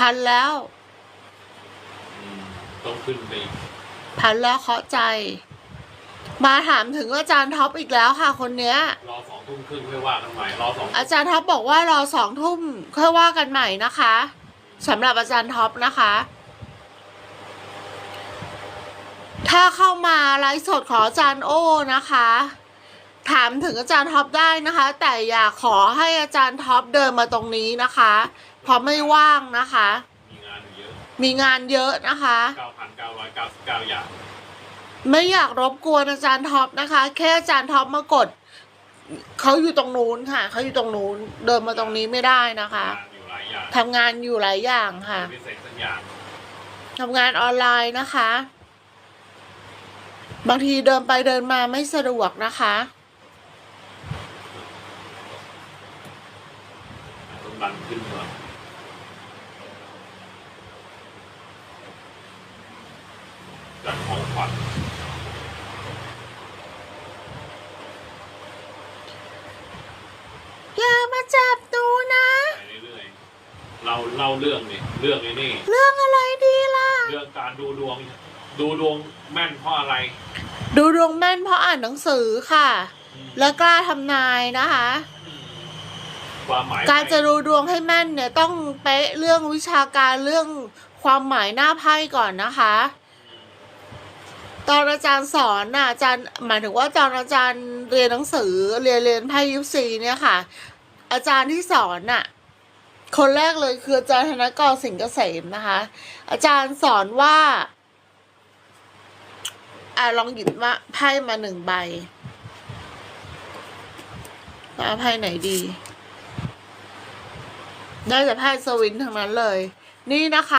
พันแล้วอืมต้องขึ้นไปอีกพันแล้วเคาะใจ มาถามถึงอาจารย์ท็อปอีกแล้วค่ะ คนเนี้ย รอสองทุ่มครึ่งค่อยว่ากันใหม่รอสองอาจารย์ท็อปบอกว่ารอสองทุ่มค่อยว่ากันใหม่นะคะสำหรับอาจารย์ท็อปนะคะ ถ้าเข้ามาไลฟ์สดของอาจารย์โอ้นะคะ ถามถึงอาจารย์ท็อปได้นะคะ แต่อย่าขอให้อาจารย์ท็อปเดินมาตรงนี้นะคะ เพราะไม่ว่างนะคะ มีงานอยู่เยอะมีงานเยอะนะคะเก้าพันเก้าร้อยเก้าสิบเก้าอย่าง ไม่อยากรบกวนอาจารย์ท็อปนะคะ แค่อาจารย์ท็อปมากดเขาอยู่ตรงนู้นค่ะเขาอยู่ตรงนู้นเดินมาตรงนี้ไม่ได้นะคะงานอยู่หลายอย่างทำงานอยู่หลายอย่างค่ะไม่เสร็จสักอย่างทำงานออนไลน์นะคะ บางทีเดินไปเดินมาไม่สะดวกนะคะ ต้องดันขึ้นก่อน จัดของขวัญอย่ามาจับหนูนะ ไปเรื่อยๆเราเล่าเรื่องนี่เรื่องไอ้นี่ เรื่องอะไรดีล่ะ เรื่องการดูดวง ดูดวงแม่นเพราะอะไร ดูดวงแม่นเพราะอ่านหนังสือค่ะ อืมและกล้าทำนายนะคะ ความหมายการจะดูดวงให้แม่นเนี่ยต้องเป๊ะเรื่องวิชาการเรื่องความหมายหน้าไพ่ก่อนนะคะ ตอนอาจารย์สอนน่ะอาจารย์หมายถึงว่าตอนอาจารย์เรียนหนังสือเรียนเรียนไพ่ยิปซีเนี่ยค่ะ อาจารย์ที่สอนน่ะคนแรกเลยคืออาจารย์ธนกรสิงห์เกษมนะคะ อาจารย์สอนว่าอ่าลองหยิบมาไพ่มาหนึ่งใบเอาไพ่ไหนดี ได้แต่ไพ่สวินทั้งนั้นเลย นี่นะคะ